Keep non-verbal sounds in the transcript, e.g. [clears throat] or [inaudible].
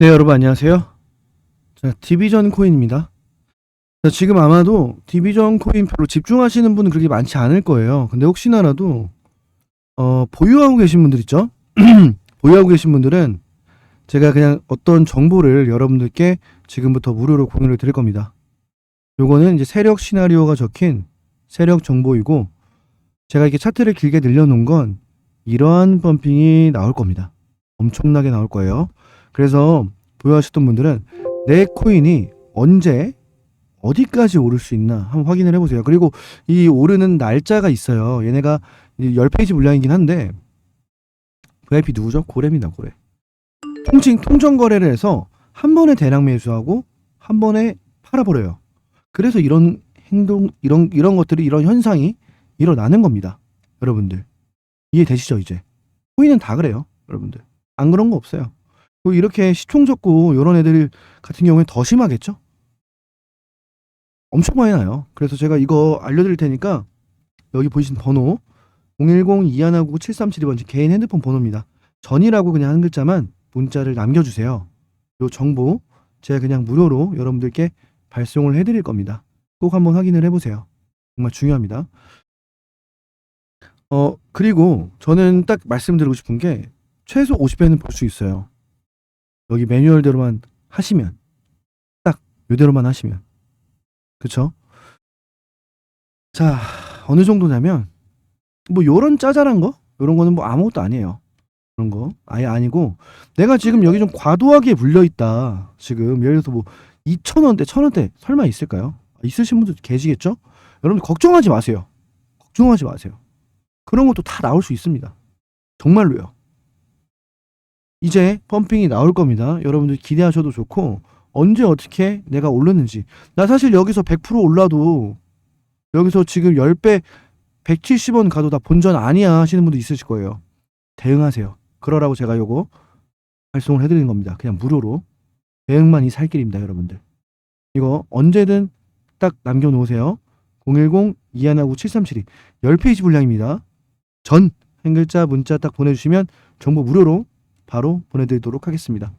네, 여러분 안녕하세요. 자, 디비전 코인입니다. 자, 지금 아마도 디비전 코인 별로 집중하시는 분은 그렇게 많지 않을 거예요. 근데 혹시나라도 어, 보유하고 계신 분들 있죠? [clears throat] 보유하고 계신 분들은 제가 그냥 어떤 정보를 여러분들께 지금부터 무료로 공유를 드릴 겁니다. 요거는 이제 세력 시나리오가 적힌 세력 정보이고 제가 이렇게 차트를 길게 늘려 놓은 건 이러한 펌핑이 나올 겁니다. 엄청나게 나올 거예요. 그래서 보유하셨던 분들은 내 코인이 언제 어디까지 오를 수 있나 한번 확인을 해보세요. 그리고 이 오르는 날짜가 있어요. 얘네가 10페이지 물량이긴 한데 VIP 누구죠? 고래입니다. 고래. 통칭 통정 거래를 해서 한 번에 대량 매수하고 한 번에 팔아버려요. 그래서 이런 행동 이런 이런 것들이 이런 현상이 일어나는 겁니다. 여러분들 이해되시죠 이제? 코인은 다 그래요. 여러분들 안 그런 거 없어요. 뭐 이렇게 시총 적고 이런 애들 같은 경우에 더 심하겠죠? 엄청 많이 나요. 그래서 제가 이거 알려드릴 테니까 여기 보이신 번호 010-2199-7372번 개인 핸드폰 번호입니다. 전이라고 그냥 한 글자만 문자를 남겨주세요. 요 정보 제가 그냥 무료로 여러분들께 발송을 해드릴 겁니다. 꼭 한번 확인을 해보세요. 정말 중요합니다. 어 그리고 저는 딱 말씀드리고 싶은 게 최소 50배는 볼 수 있어요. 여기 매뉴얼대로만 하시면 딱 이대로만 하시면. 그쵸? 자 어느 정도냐면 뭐 요런 짜잘한 거? 요런 거는 뭐 아무것도 아니에요. 그런 거? 아예 아니고 내가 지금 여기 좀 과도하게 물려 있다. 지금 예를 들어서 뭐 2천원대 천원대 설마 있을까요? 있으신 분들 계시겠죠? 여러분 걱정하지 마세요. 걱정하지 마세요. 그런 것도 다 나올 수 있습니다. 정말로요 이제 펌핑이 나올 겁니다. 여러분들 기대하셔도 좋고 언제 어떻게 내가 오르는지 나 사실 여기서 100% 올라도 여기서 지금 10배 170원 가도 다 본전 아니야 하시는 분도 있으실 거예요. 대응하세요. 그러라고 제가 요거 발송을 해드리는 겁니다. 그냥 무료로 대응만이 살 길입니다, 여러분들. 이거 언제든 딱 남겨놓으세요. 010-2159-7372 10페이지 분량입니다. 전 한 글자 문자 딱 보내주시면 정보 무료로 바로 보내드리도록 하겠습니다.